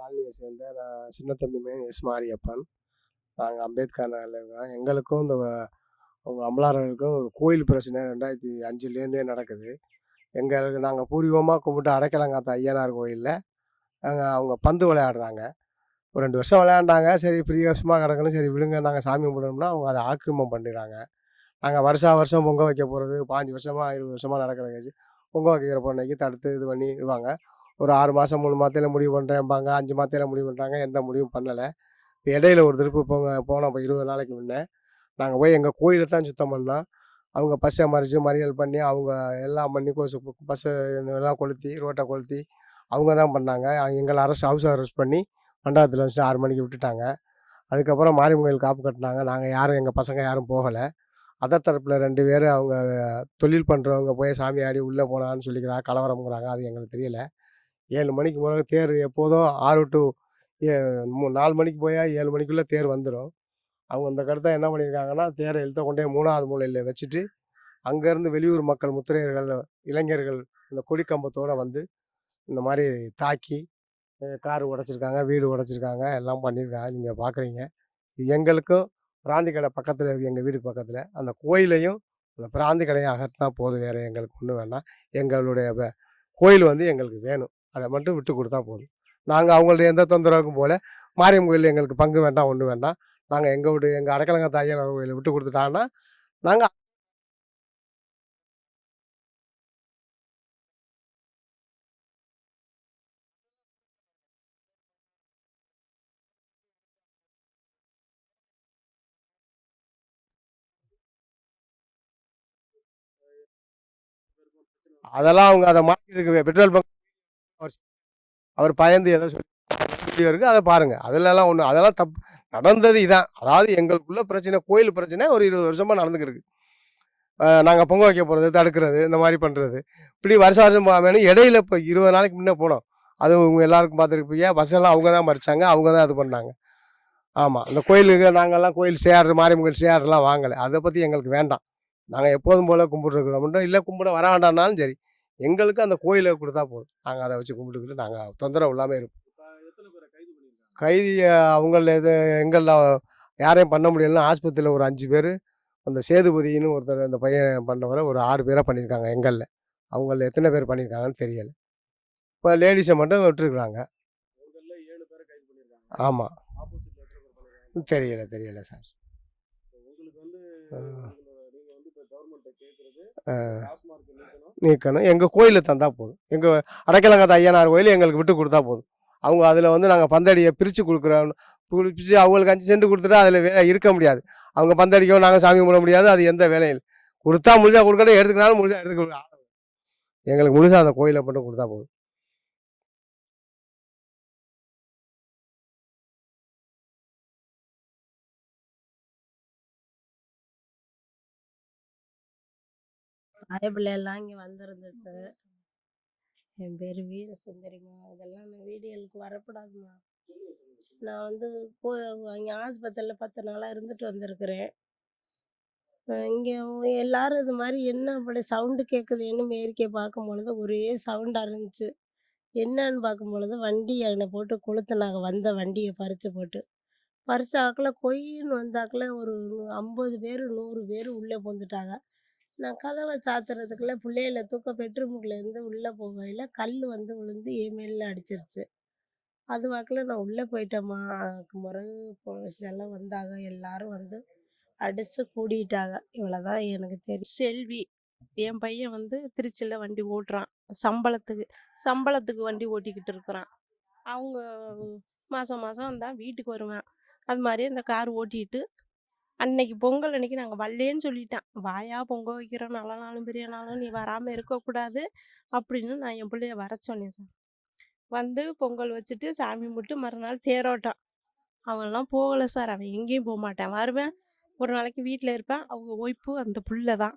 காலனியை சேர்ந்த நான் Chinnathambi man yes Mariyappan. நாங்கள் அம்பேத்கர் நகரில் இருக்கிறோம் எங்களுக்கும் இந்த அவங்க அமலாளர்களுக்கும் ஒரு கோயில் பிரச்சனை ரெண்டாயிரத்தி அஞ்சுலேருந்தே நடக்குது. எங்களுக்கு நாங்கள் பூர்வீகமாக கும்பிட்டு அடைக்கலங்காத்த ஐயனார் கோயிலில் நாங்கள் அவங்க பந்து விளையாடுறாங்க. ஒரு ரெண்டு வருஷம் விளையாண்டாங்க. சரி பிரியவசமாக கிடக்கணும். சரி விழுங்க நாங்கள் சாமி கும்பிடணும்னா அவங்க அதை ஆக்கிரமம் பண்ணிடுறாங்க. நாங்கள் வருஷா வருஷம் பொங்க வைக்க போகிறது பாஞ்சு வருஷமாக இருபது வருஷமாக நடக்கிற கட்சி பொங்க வைக்கிற பொண்ணைக்கு தடுத்து இது பண்ணி விடுவாங்க. ஒரு ஆறு மாதம் மூணு மாதத்தில் முடிவு பண்ணுறேன்பாங்க அஞ்சு மாதத்தில் முடிவு பண்ணுறாங்க எந்த முடிவும் பண்ணலை. இப்போ இடையில ஒரு திருப்பு போங்க போனோம். இப்போ இருபது நாளைக்கு முன்னே. நாங்கள் போய் எங்கள் கோயிலை தான் சுத்தம் பண்ணோம். அவங்க பஸ்ஸை மறித்து மறியல் பண்ணி அவங்க எல்லாம் பண்ணி கொசு பஸ்ஸை எல்லாம் கொளுத்தி ரோட்டை கொளுத்தி அவங்க தான் பண்ணாங்க. எங்களை அரசு ஹவுஸ் அரெஸ்ட் பண்ணி மண்டபத்தில் வச்சு ஆறு மணிக்கு விட்டுட்டாங்க. அதுக்கப்புறம் மாரியம்மன் கோயில் காப்பு கட்டினாங்க. நாங்கள் யாரும் எங்கள் பசங்க யாரும் போகலை. அதர் தரப்பில் ரெண்டு பேர் அவங்க தொழில் பண்ணுறவங்க போய் சாமி ஆடி உள்ளே போனான்னு சொல்லிக்கிறாங்க கலவரம்ங்கிறாங்க. அது எங்களுக்கு தெரியலை. ஏழு மணிக்கு பிறகு தேர் எப்போதும் ஆறு டு ஏ நாலு மணிக்கு போயால் ஏழு மணிக்குள்ளே தேர் வந்துடும் அவங்க அந்த கருத்தை என்ன பண்ணியிருக்காங்கன்னா தேரை இழுத்த கொண்டே மூணாவது மூலையில் வச்சுட்டு அங்கேருந்து வெளியூர் மக்கள் முத்திரையர்கள் இளைஞர்கள் இந்த கொடிக்கம்பத்தோடு வந்து இந்த மாதிரி தாக்கி கார் உடைச்சிருக்காங்க வீடு உடைச்சிருக்காங்க எல்லாம் பண்ணியிருக்காங்க நீங்கள் பார்க்குறீங்க எங்களுக்கும் பிராந்தி கடை பக்கத்தில் இருக்குது எங்கள் வீடு பக்கத்தில். அந்த கோயிலையும் அந்த பிராந்தி கடையை அகற்றினா போதும் வேறு எங்களுக்கு ஒன்றும் வேணாம் எங்களுடைய கோயில் வந்து எங்களுக்கு வேணும். அதை மட்டும் விட்டு கொடுத்தா போதும். நாங்கள் அவங்கள்ட்ட எந்த தொந்தரவுக்கும் போல மாரியம் கோயில் எங்களுக்கு பங்கு வேண்டாம் ஒன்றும் வேண்டாம். நாங்கள் எங்கள் விட்டு எங்கள் அடக்கலங்க தாயன் கோயிலை விட்டு கொடுத்துட்டாங்கன்னா நாங்கள் அதெல்லாம் அவங்க அதை மாற்றிருக்கு பெட்ரோல் பங்க் அவர் அவர் பயந்து ஏதோ சொல்லி இருக்கு அதை பாருங்க. அதிலலாம் ஒன்று அதெல்லாம் தப்பு நடந்தது இதான். அதாவது எங்களுக்குள்ள பிரச்சனை கோயில் பிரச்சனை ஒரு இருபது வருஷமாக நடந்துக்கிருக்கு. நாங்கள் பொங்க வைக்க போகிறது தடுக்கிறது இந்த மாதிரி பண்ணுறது இப்படி வருஷம் வருஷம் வேணும் இடையில இப்போ இருபது நாளைக்கு முன்னே போனோம். அது உங்கள் எல்லாருக்கும் பார்த்துருப்பீங்க பஸ் எல்லாம் அவங்க தான் மறிச்சாங்க அவங்க தான் இது பண்ணாங்க. ஆமாம் அந்த கோயிலுக்கு நாங்கள்லாம் கோயில் சேர் மாரியம்மன் கோயில் சேர்லாம் வாங்கலை. அதை பற்றி எங்களுக்கு வேண்டாம். நாங்கள் எப்போதும் போல் கும்பிட்டுருக்குறோம் மட்டும் இல்லை கும்பிட வர வேண்டாம்னாலும் சரி. எங்களுக்கு அந்த கோயிலை கொடுத்தா போதும். நாங்கள் அதை வச்சு கும்பிட்டுக்கிட்டு நாங்கள் தொந்தரவு இல்லாமல் இருப்போம். கைதி அவங்கள இது எங்களில் யாரையும் பண்ண முடியலன்னா ஆஸ்பத்திரியில் ஒரு அஞ்சு பேர் அந்த சேதுபதினு ஒருத்தர் அந்த பையன் பண்ணவரை ஒரு ஆறு பேராக பண்ணியிருக்காங்க எங்களில். அவங்கள எத்தனை பேர் பண்ணியிருக்காங்கன்னு தெரியலை. இப்போ லேடிஸை மட்டும் விட்டுருக்குறாங்க. ஆமாம் தெரியல தெரியல சார். நீக்கணும். எங்கள் கோயிலில் தந்தால் போதும். எங்கள் அடைக்கலங்காத்த ஐயனார் கோயில் எங்களுக்கு விட்டு கொடுத்தா போதும். அவங்க அதில் வந்து நாங்கள் பந்தடியை பிரித்து கொடுக்குறோம். பிரித்து அவங்களுக்கு அஞ்சு சென்ட் கொடுத்துட்டா அதில் வேலை இருக்க முடியாது. அவங்க பந்தடிக்கவும் நாங்கள் சாமி கும்பிட முடியாது. அது எந்த வேலையும் கொடுத்தா முழுசா கொடுக்கணும் எடுத்துக்கினாலும் முழுசா எடுத்துக்க எங்களுக்கு முழுசாக அந்த கோயிலை மட்டும் கொடுத்தா போதும். ஆயப்பிள்ளை இங்கே வந்திருந்துச்சு. என் பேர் வீர சுந்தரிமா இதெல்லாம் நான் வீடியோலுக்கு வரக்கூடாதுமா நான் வந்து போ அங்கே ஆஸ்பத்திரியில் பத்து நாளாக இருந்துட்டு வந்திருக்கிறேன். இங்கே எல்லாரும் இது மாதிரி என்ன அப்படி சவுண்டு கேட்குதுன்னு மேற்கே பார்க்கும் பொழுது ஒரே சவுண்டாக இருந்துச்சு. என்னன்னு பார்க்கும் பொழுது வண்டி என்னை போட்டு கொளுத்துனாங்க. வந்த வண்டியை பறித்து போட்டு. பறிச்ச ஆக்கில் கொய்ன்னு வந்தாக்கில் ஒரு ஐம்பது பேர் நூறு பேர் உள்ளே பூந்துட்டாங்க நான் கதவை சாத்துறதுக்குள்ள பிள்ளைகள தூக்க பெட்ரூமுக்குள்ளேருந்து உள்ளே போகையில் கல் வந்து விழுந்து என் அடிச்சிருச்சு. அது வாக்கில் நான் உள்ளே போயிட்டேம்மா. அதுக்கு பிறகு போலீஸ் எல்லாம் வந்தாங்க. எல்லாரும் வந்து அடித்து கூடிட்டாங்க. இவ்வளோதான் எனக்கு தெரியும். செல்வி என் பையன் வந்து திருச்சியில் வண்டி ஓட்டுறான். சம்பளத்துக்கு சம்பளத்துக்கு வண்டி ஓட்டிக்கிட்டு இருக்கிறான். அவங்க மாதம் மாதம் தான் வீட்டுக்கு வருவேன். அது மாதிரி அந்த கார் ஓட்டிட்டு அன்னைக்கு பொங்கல் அன்னைக்கு நாங்கள் வரலேன்னு சொல்லிட்டேன். வாயா பொங்கல் வைக்கிறோம் நல்ல நாளும் பெரிய நாளும். நீ வராமல் இருக்கக்கூடாது. அப்படின்னு நான் என் பிள்ளைய வர சொன்னேன் சார். வந்து பொங்கல் வச்சுட்டு சாமி கும்பிட்டு மறுநாள் தேரோட்டம். அவங்கெல்லாம் போகலை சார். அவன் எங்கேயும் போக மாட்டான். வருவேன். ஒரு நாளைக்கு வீட்டில் இருப்பேன். அவங்க ஒய்ப்பு அந்த புள்ள தான்.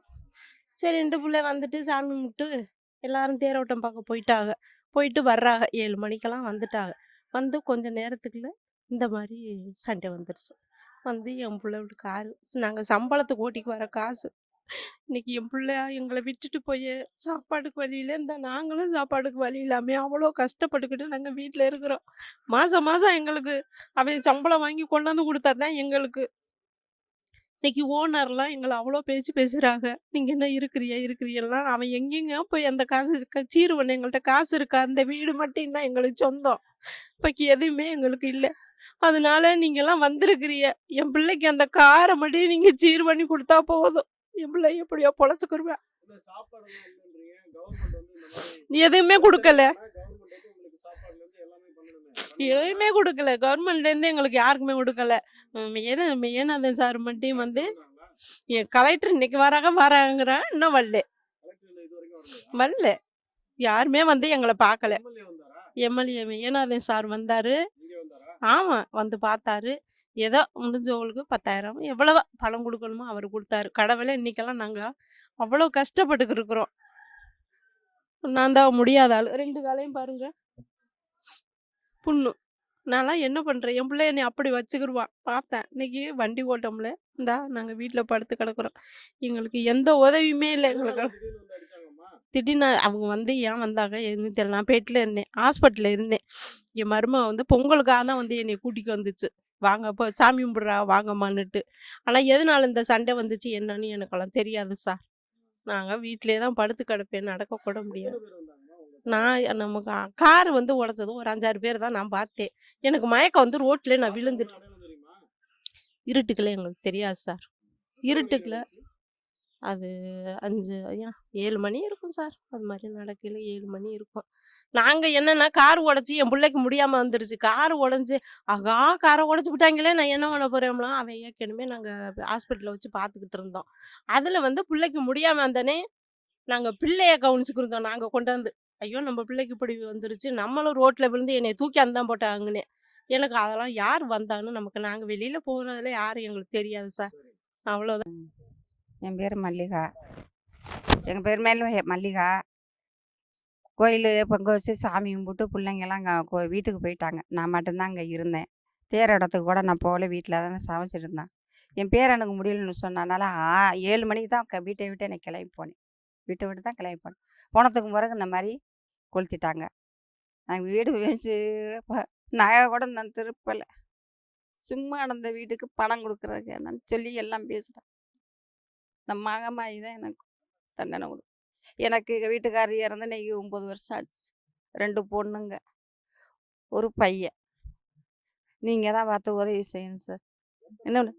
சரி ரெண்டு பிள்ளை வந்துட்டு சாமி கும்பிட்டு எல்லாரும் தேரோட்டம் பார்க்க போயிட்டாங்க. போயிட்டு வர்றாங்க. ஏழு மணிக்கெல்லாம் வந்துட்டாங்க. வந்து கொஞ்சம் நேரத்துக்குள்ள இந்த மாதிரி சண்டை வந்துடுச்சு வந்து என் பிள்ளை காரு. நாங்கள் சம்பளத்துக்கு ஓட்டிக்கு வர காசு. இன்னைக்கு என் பிள்ளை எங்களை விட்டுட்டு போய் சாப்பாடுக்கு வழியில இந்த நாங்களும் சாப்பாடுக்கு வழி இல்லாமல் அவ்வளோ கஷ்டப்பட்டுக்கிட்டு நாங்கள் வீட்டில் இருக்கிறோம். மாதம் மாதம் எங்களுக்கு அவன் சம்பளம் வாங்கி கொண்டாந்து கொடுத்தா தான் எங்களுக்கு. இன்னைக்கு ஓனர்லாம் எங்களை அவ்வளோ பேச்சு பேசுகிறாங்க நீங்கள் என்ன இருக்கிறியா இருக்கிறீங்கலாம் அவன் எங்கெங்க போய் அந்த காசு க- சீருவன் எங்கள்கிட்ட காசு இருக்கா? அந்த வீடு மட்டும்தான் எங்களுக்கு சொந்தம். இப்போக்கி எதுவுமே எங்களுக்கு இல்லை. அதனால நீங்கெல்லாம் வந்திருக்கிறீங்க. என் பிள்ளைக்கு அந்த காரை மட்டும் நீங்கள் சீர் பண்ணி கொடுத்தா போதும். என் பிள்ளை எப்படியோ பொழைச்சிக்கிருவேன். எதுவுமே கொடுக்கல. எதுவுமே கொடுக்கல. கவர்மெண்ட்லேருந்து எங்களுக்கு யாருக்குமே கொடுக்கல. மெய்யன மெய்யநாதன் சார் மட்டும் வந்து என் கலெக்டர் இன்னைக்கு வராங்க வராங்கிறேன். இன்னும் வரல. வரல. யாருமே வந்து எங்களை பார்க்கல. எம்எல்ஏ மெய்யநாதன் சார் வந்தார். ஆமாம் வந்து பார்த்தாரு ஏதோ முடிஞ்சவங்களுக்கு பத்தாயிரம். எவ்வளவோ பணம் கொடுக்கணுமோ அவர் கொடுத்தாரு. கடவுளே இன்னைக்கெல்லாம் நாங்கள் அவ்வளோ கஷ்டப்பட்டுக்கு இருக்கிறோம். நான் தான் முடியாத ஆள். ரெண்டு காலையும் பாருங்க. புண்ணு. நான்லாம் என்ன பண்ணுறேன் என் பிள்ளை என்னை அப்படி வச்சுக்கிருவான். பார்த்தேன். இன்னைக்கு வண்டி ஓட்டம்ல. இந்தா நாங்கள் வீட்டில் படுத்து கிடக்குறோம். எங்களுக்கு எந்த உதவியுமே இல்லை. எங்களுக்கு திடீர்னு அவங்க வந்து ஏன் வந்தாங்க? எதுன்னு தெரியல. நான் பேட்டில் இருந்தேன். ஹாஸ்பிட்டலில் இருந்தேன். என் மருமக வந்து பொங்கலுக்காக தான் வந்து என்னை கூட்டிகிட்டு வந்துச்சு. வாங்க இப்போ சாமி கும்பிட்றா வாங்கம்மான்னுட்டு. ஆனால் எதனால இந்த சண்டை வந்துச்சு என்னன்னு எனக்கெல்லாம் தெரியாது சார். நாங்கள் வீட்டிலே தான் படுத்து கிடப்பேன். நடக்க கூட முடியாது. நான் நமக்கு கார் வந்து உடச்சதும் ஒரு அஞ்சாறு பேர் தான் நான் பார்த்தேன். எனக்கு மயக்கம் வந்து ரோட்டில் நான் விழுந்துட்டு அடையாளம் இருட்டுக்குள்ள எங்களுக்கு தெரியாது சார். இருட்டுக்குள்ள அது அஞ்சு ஐயா ஏழு மணி இருக்கும் சார். அது மாதிரி நடக்கையில் ஏழு மணி இருக்கும். நாங்கள் என்னென்னா கார் உடச்சி என் பிள்ளைக்கு முடியாமல் வந்துருச்சு. கார் உடஞ்சி ஆகா காரை உடச்சி விட்டாங்களே நான் என்ன பண்ண போகிறோம்லாம் அவன் ஏற்கனவே நாங்கள் ஹாஸ்பிட்டலில் வச்சு பார்த்துக்கிட்டு இருந்தோம். அதில் வந்து பிள்ளைக்கு முடியாமல் வந்தனே நாங்கள் பிள்ளைய கவனிச்சுக்கிருந்தோம். நாங்கள் கொண்டாந்து ஐயோ நம்ம பிள்ளைக்கு இப்படி வந்துருச்சு. நம்மளும் ரோட்டில் விழுந்து என்னை தூக்கி அந்தான் போட்டாங்கன்னே. எனக்கு அதெல்லாம் யார் வந்தாங்கன்னு நமக்கு நாங்கள் வெளியில் போகிறதுல யாரும் எங்களுக்கு தெரியாது சார். அவ்வளோதான் என் பேர் மல்லிகா. எங்கள் பேர் மேல் மல்லிகா. கோயில் பொங்க வச்சு சாமி கும்பிட்டு பிள்ளைங்கெல்லாம் அங்கே கோ வீட்டுக்கு போயிட்டாங்க. நான் மட்டும்தான் அங்கே இருந்தேன். தேரோட்டத்துக்கு கூட நான் போகல. வீட்டில் தானே சமைச்சிட்டு இருந்தேன். என் பேர் எனக்கு முடியலன்னு சொன்னனால ஆ ஏழு மணிக்கு தான் வீட்டை விட்டு எனக்கு கிளம்பி போனேன். வீட்டை விட்டு தான் கிளம்பி போனேன். போனதுக்கு பிறகு இந்த மாதிரி கொளுத்திட்டாங்க. நாங்கள் வீடு வச்சு நகை கூட நான் திருப்பலை. சும்மா நடந்த வீட்டுக்கு பணம் கொடுக்குறதுக்கு என்னன்னு சொல்லி எல்லாம் பேசுகிறேன் இந்த மகமாயி தான் எனக்கு தண்டனை கொடு எனக்கு எங்கள் வீட்டுக்காரர் இறந்து இன்னைக்கு ஒம்பது வருஷம் ஆச்சு. ரெண்டு பொண்ணுங்க. ஒரு பையன். நீங்கள் தான் பார்த்து உதவி செய்யணும் சார் இன்னொன்று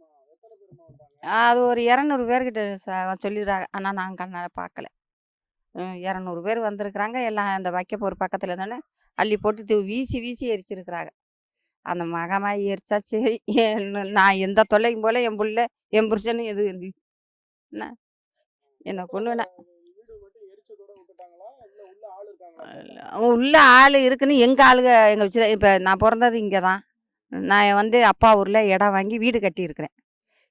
அது ஒரு இரநூறு பேர்கிட்ட ச சொல்லிடுறாங்க. ஆனால் நான் கண்ணால் பார்க்கல. இரநூறு பேர் வந்திருக்கிறாங்க. எல்லாம் அந்த வைக்கப்போர் பக்கத்தில் தானே அள்ளி போட்டு வீசி வீசி எரிச்சிருக்கிறாங்க. அந்த மகமாயி எரிச்சா சரி. நான் எந்த தொல்லையும் போல என் புள்ள என் புருஷனும் எது என்ன என்னை கொண்டு வேணா உள்ள ஆள் இருக்குன்னு எங்கள் ஆளுங்க எங்கள் வச்சு இப்போ நான் பிறந்தது இங்கே தான். நான் வந்து அப்பா ஊரில் இடம் வாங்கி வீடு கட்டியிருக்கிறேன்.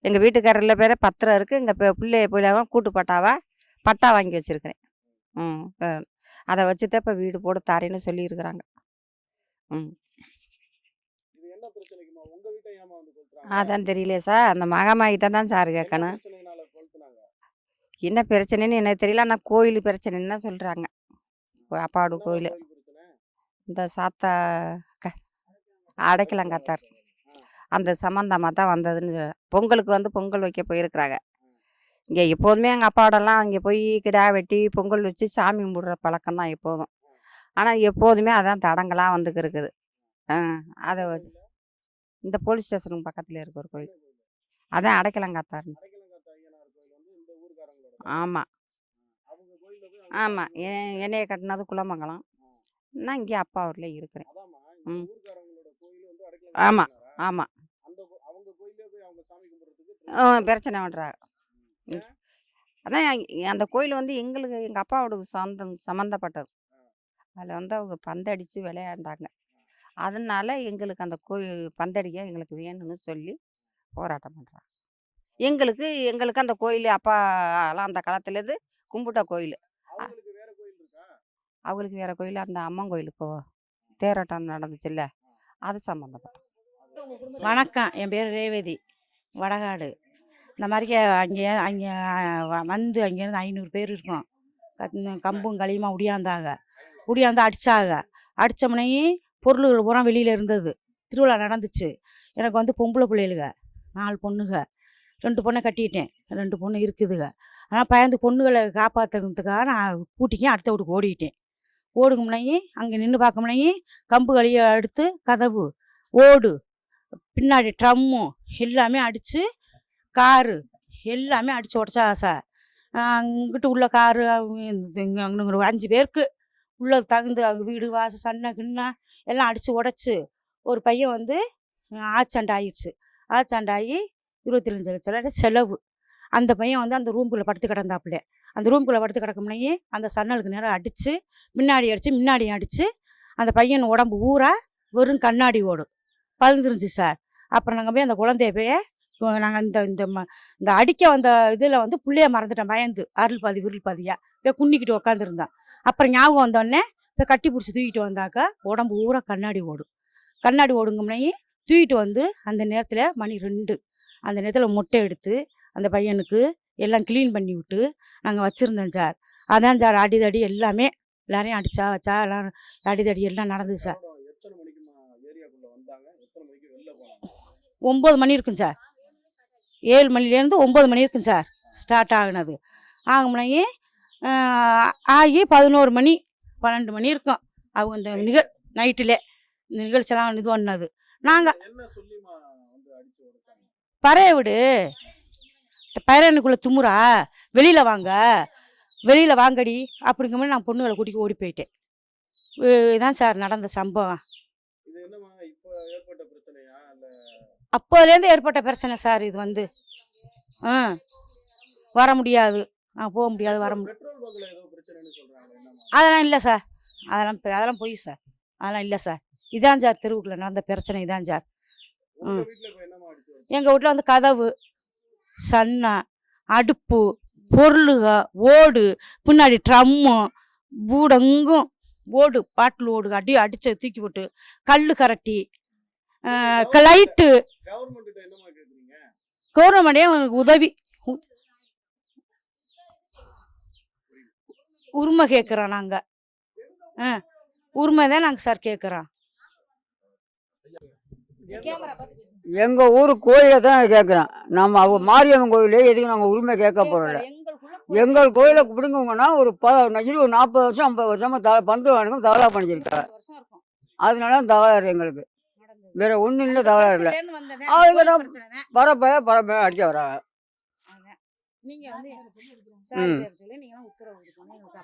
எங்கள் வீட்டுக்காரரில் பேர பத்திரம் இருக்குது எங்கள் பிள்ளைய பிள்ளைய கூட்டு பட்டாவா பட்டா வாங்கி வச்சுருக்கிறேன். ம் அதை வச்சு தான் இப்போ வீடு போட்டு தாரேன்னு சொல்லியிருக்கிறாங்க. ம். அதான் தெரியலையே சார். அந்த மகமாகிட்ட தான் சார் கேட்கணும். என்ன பிரச்சனைன்னு எனக்கு தெரியல. ஆனால் கோயில் பிரச்சனைன்னு தான் சொல்கிறாங்க அப்பாவோட என்னவா கோயில். இந்த சாத்தா க அடைக்கலாம் கத்தார் அந்த சம்மந்தமாக தான் வந்ததுன்னு பொங்கலுக்கு வந்து பொங்கல் வைக்க போயிருக்கிறாங்க. இங்கே எப்போதுமே எங்கள் அப்பாவோடலாம் அங்கே போய் கிடா வெட்டி பொங்கல் வச்சு சாமி கும்பிடுற பழக்கம் தான் எப்போதும். ஆனால் எப்போதுமே அதான் தடங்களாக வந்துக்கு இருக்குது. ஆ அதை இந்த போலீஸ் ஸ்டேஷனுக்கு பக்கத்தில் இருக்க ஒரு கோயில். அதான் அடைக்கலங்காத்தார்னு அடைக்கலங்காத்த ஐயனார் கோயில் வந்து இந்த ஊர்க்காரங்களோட ஆமாம் ஆமாம் என்னைய கட்டினது குலமங்கலம். நான் இங்கே அப்பா ஊரில் இருக்கிறேன். ம். ஆமாம் அந்த கோ- அவங்க கோயிலே போய் அவங்க சாமி கும்பிடுறதுக்கு ஆ, பிரச்சனை பண்ணுறாங்க அதான் அந்த கோயில் வந்து எங்களுக்கு எங்கள் அப்பாவோட சொந்தம் சம்மந்தப்பட்டது அதில் வந்து அவங்க பந்தடித்து விளையாண்டாங்க. அதனால எங்களுக்கு அந்த கோயில் பந்தடிக்க எங்களுக்கு வேணும்னு சொல்லி போராட்டம் பண்ணுறாங்க எங்களுக்கு எங்களுக்கு அந்த கோயில் அப்பாலாம் அந்த காலத்துலேருந்து கும்பிட்ட கோயில். அவங்களுக்கு வேற கோயில் இருக்கா? அவங்களுக்கு வேறு கோயில். அந்த அம்மன் கோயில் இப்போ தேரோட்டம் நடந்துச்சுல்ல. அது சம்மந்தப்பட்டது வணக்கம். என் பேர் ரேவதி. வடகாடு. இந்த மாதிரிக்கு அங்கே அங்கே வந்து அங்கேருந்து ஐநூறு பேர் இருக்கோம் கத்- கம்பும் களியுமா உடியாந்தாங்க. உடியாந்து அடித்தாங்க அடித்தமுனையே பொருள்கள் பூரா வெளியில் இருந்தது. திருவிழா நடந்துச்சு. எனக்கு வந்து பொம்பளை பிள்ளைகளுக நாலு பொண்ணுக ரெண்டு பொண்ணை கட்டிட்டேன். ரெண்டு பொண்ணு இருக்குதுங்க ஆனால் பயந்து பொண்ணுகளை காப்பாற்றுறதுக்காக நான் கூட்டிக்கே அடுத்த வீட்டுக்கு ஓடிட்டேன். ஓடுங்க அங்கே நின்று பார்க்க முன்னையே கம்பு கழியை அடுத்து கதவு ஓடு பின்னாடி ட்ரம்மு எல்லாமே அடித்து காரு எல்லாமே அடித்து உடச்சா சார் அங்கிட்டு உள்ள காரு அங்கே ஒரு அஞ்சு பேருக்கு உள்ள தகுந்து அவங்க வீடு வாசல் சன்ன கிண்ணா எல்லாம் அடித்து உடச்சி ஒரு பையன் வந்து ஆச்சாண்டாயிடுச்சு. ஆச்சாண்டாயி இருபத்தி அஞ்சு லட்ச ரூபாய் செலவு. அந்த பையன் வந்து அந்த ரூம்குள்ளே படுத்து கிடந்தாப்புல. அந்த ரூம்குள்ளே படுத்து கிடக்கும்னையே அந்த சன்னலுக்கு நேரம் அடித்து முன்னாடி அடித்து முன்னாடி அடித்து அந்த பையன் உடம்பு ஊரா வெறும் கண்ணாடி ஓடும். பதிந்துருந்துச்சு சார். அப்புறம் நாங்கள் போய் அந்த குழந்தைய போய் நாங்கள் இந்த இந்த ம இந்த அடிக்க வந்த இதில் வந்து பிள்ளைய மறந்துட்டேன் பயந்து அருள் பாதி விருள் பாதியாக போய் குன்னிக்கிட்டு உட்காந்துருந்தான் அப்புறம் ஞாபகம் வந்தோடனே போய் கட்டி பிடிச்சி தூக்கிட்டு வந்தாக்கா உடம்பு ஊரா கண்ணாடி ஓடும். கண்ணாடி ஓடுங்கம்னையே தூக்கிட்டு வந்து அந்த நேரத்தில் மணி ரெண்டு. அந்த நேரத்தில் மொட்டை எடுத்து அந்த பையனுக்கு எல்லாம் க்ளீன் பண்ணி விட்டு நாங்கள் வச்சுருந்தோம் சார். அதான் சார் அடிதடி எல்லாமே எல்லாரையும் அடிச்சா வச்சா எல்லாம் அடிதடி எல்லாம் நடந்தது சார். ஒம்பது மணி இருக்கும் சார். ஏழு மணிலேருந்து ஒம்பது மணி இருக்கும் சார் ஸ்டார்ட் ஆகுனது. ஆகுமுனையே ஆகி பதினோரு மணி பன்னெண்டு மணி இருக்கும். அவங்க இந்த நிகழ் நைட்டில் இந்த நிகழ்ச்சியெல்லாம் இது பண்ணது. நாங்கள் என்ன சொல்லிமா வந்து அடிச்சு உடைச்சாங்க பறைய விடு. பைரனுக்குள்ளே துமுறா? வெளியில் வாங்க. வெளியில் வாங்கடி. அப்படிங்கும்போது நான் பொண்ணுகளை கூட்டிட்டு ஓடி போயிட்டேன். இ- இதான் சார் நடந்த சம்பவம். அப்போதுலேருந்து ஏற்பட்ட பிரச்சனை சார் இது வந்து. ஆ வர முடியாது. நான் போக முடியாது வர முடியாது அதெல்லாம் இல்லை சார். அதெல்லாம் அதெல்லாம் பொய் சார். அதெல்லாம் இல்லை சார். இதான் சார் தெருவுக்குள்ள நடந்த பிரச்சனை இதான் சார். ம். எங்கள் வீட்டில் வந்து கதவு சன்னா அடுப்பு பொருளுக ஓடு பின்னாடி ட்ரம்மு பூடெங்கும் ஓடு பாட்டில் ஓடு அடி அடிச்சு தூக்கி போட்டு கல் கரட்டி லைட்டு. கவர்மெண்ட் கவர்மெண்டே உதவி. உரிமை கேட்குறோம் நாங்கள் ஆ உரிமை தான் நாங்கள் சார் கேட்குறோம் எங்கள் ஊர் கோயிலை தான் கேட்குறேன் நம்ம அவ மாரியம்மன் கோயிலே எதுக்கு நாங்கள் உரிமை கேட்க போகிறோம்ல எங்கள் கோயிலை. பிடுங்குங்கன்னா ஒரு ப இருபது நாற்பது வருஷம் ஐம்பது வருஷமா த பந்து வாங்க தவளா பண்ணிக்கிருக்காங்க அதனால தகவலாறு எங்களுக்கு. வேற ஒன்றும் இல்லை தகவலாறு இல்லை அவங்க தான் பரப்ப பரப்ப அடிக்க வராங்க.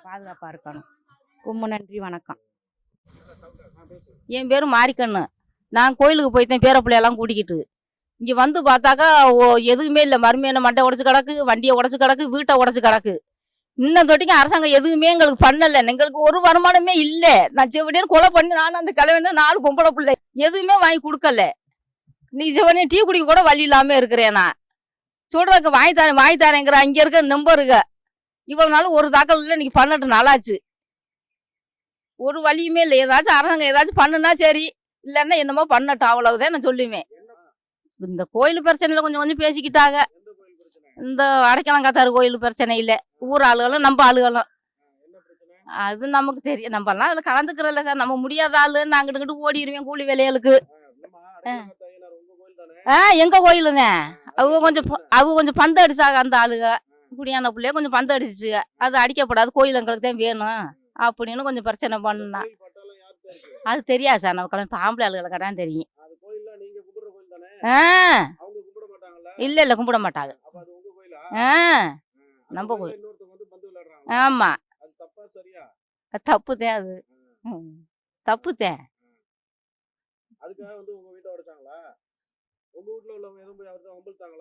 பாதுகாப்பா இருக்கணும். ரொம்ப நன்றி வணக்கம். என் பேர் மாரிக்கண்ணு. நான் கோயிலுக்கு போய்த்தேன் பேர பிள்ளையெல்லாம் கூட்டிக்கிட்டு. இங்கே வந்து பார்த்தாக்கா ஓ எதுவுமே இல்லை. மருமையான மண்டை உடச்சி கிடக்கு வண்டியை உடச்சி கிடக்கு வீட்டை உடச்சி கிடக்கு. இன்னும் தொட்டிங்க அரசாங்கம் எதுவுமே எங்களுக்கு பண்ணலை. எங்களுக்கு ஒரு வருமானமே இல்லை. நான் செவடியும் கொலை பண்ணி நானும் அந்த கிழவன் நாலு பொம்பளை பிள்ளை. எதுவுமே வாங்கி கொடுக்கல. நீ செவனே டீ குடிக்க கூட வழி இல்லாமல் இருக்கிறேன் நான். சொல்றதுக்கு வாங்கி தரேன் வாங்கி தரேங்கிற அங்கே இருக்க நம்பருங்க இவ்வளோ நாள் ஒரு தாக்கல் இல்லை. இன்னைக்கு பன்னெண்டு நாளாச்சு. ஒரு வழியுமே இல்லை. ஏதாச்சும் அரசாங்கம் ஏதாச்சும் பண்ணுனா சரி. இல்லைன்னா என்னமோ பண்ணட்டும் அவ்வளவுதான் நான் சொல்லுவேன். இந்த கோயில் பிரச்சனையில் கொஞ்சம் கொஞ்சம் பேசிக்கிட்டாங்க. இந்த அடைக்கலங்காத்தாறு கோயில் பிரச்சனை இல்லை ஊர் ஆளுகளும் நம்ம ஆளுகளும். அது நமக்கு தெரியும். நம்மலாம் அதில் கலந்துக்கிறல்ல சார். நம்ம முடியாத ஆளு நான் அங்கிட்டு இங்கிட்டு ஓடிடுவேன் கூலி வேலைகளுக்கு. ஆ. எங்கள் கோயிலுங்க? அவங்க கொஞ்சம் அவங்க கொஞ்சம் பந்து அடிச்சாங்க அந்த ஆளுக. குடியான பிள்ளைய கொஞ்சம் பந்து அடிச்சுச்சு அது அடிக்கப்படாது கோயில் எங்களுக்கு தான் வேணும். அப்படின்னு கொஞ்சம் பிரச்சனை பண்ணா கோயில் பட்டாலும் யார்கிட்ட இருக்கு அது தெரியாது சார். நம்ம கிளம்பி ஆம்பளை ஆளுகளை கட்டான் தெரியும். தானே? ஆ. இல்ல இல்ல கும்பிட மாட்டாங்க. ஆ. நம்ம கோயில்ல கோயில். இன்னொருத்தவங்க வந்து பந்து விளையாடுறாங்க. ஆமா. அது தப்பா சரியா? அது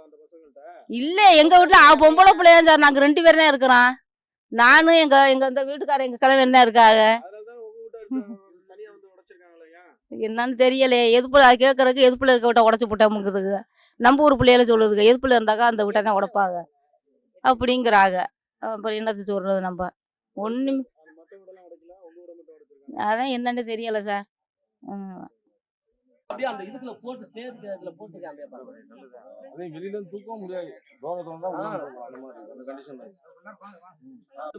அந்த பசங்கள்ட்ட? இல்ல எங்க வீட்டுல பொம்பளை பிள்ளையா சார் நாங்க ரெண்டு பேரும் தான் இருக்கிறோம். நானும் எங்க எங்க இந்த வீட்டுக்காரர் எங்க கிழவன் தான் இருக்காங்க அதனால தான் உங்க வீட்டை எடுத்து தனியா வந்து உடைச்சிருக்காங்களா ஏன் என்னன்னு தெரியலையே. எதுப்புல அது கேட்கறதுக்கு எதுப்புல இருக்க வீட்டை உடச்சு போட்டோமுங்குதுங்க. நம்ம ஊர் பிள்ளையில சொல்லுதுங்க. எதுப்புல இருந்தாக்கா அந்த வீட்டை தான் உடைப்பாங்க. அப்படிங்கிறாங்க. அப்புறம் என்னது சொல்றது நம்ம? உடைச்சிருக்காங்க அதான் என்னன்னு தெரியல சார். வெளியில தூக்கவும் முடியாது.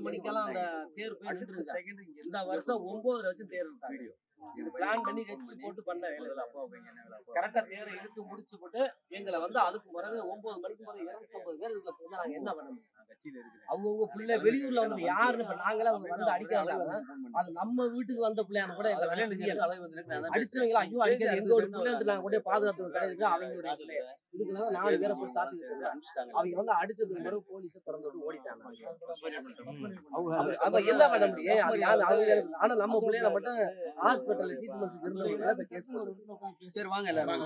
மணிக்கெல்லாம் அந்த தேர் இந்த வருஷம் வச்சு தேர் வீடியோ. பிளான் பண்ணி வச்சு போட்டு பண்ண வேலை கரெக்டா தேரை இழுத்து முடிச்சு போட்டு எங்களை வந்து அதுக்கு பிறகு ஒன்பது மணிக்கு பிறகு இருநூத்தம்பது பேர் இதுல போய் நாங்க என்ன பண்ண முடியும்? அவங்கவுங்க பிள்ளை வெளியூர்ல வந்து யாருன்னு இப்ப நாங்களே அவங்க வந்து அடிக்காங்க அது நம்ம வீட்டுக்கு வந்த பிள்ளையான கூட அடிச்சவங்களா ஐயோ அடிக்காது எங்க ஒரு பிள்ளைன்ட்டு நாங்க கூட பாதுகாத்து கிடையாது அவங்களுடைய இதுக்குள்ள நாலு பேரை போய் சாத்தி வச்சிருக்காங்க. அவங்க வந்து அடிச்சதுக்கு பிறகு போலீஸ் திறந்து விட்டு ஓடிட்டாங்க. அப்ப- அப்ப என்ன பண்ண முடியும்? அது யாரு? அவங்க ஆனா நம்ம பிள்ளைய மட்டும் ஹாஸ்பிட்டல் ட்ரீட்மெண்ட்ஸ் இருந்தவங்க கேஸ் சரி வாங்க எல்லாரும்.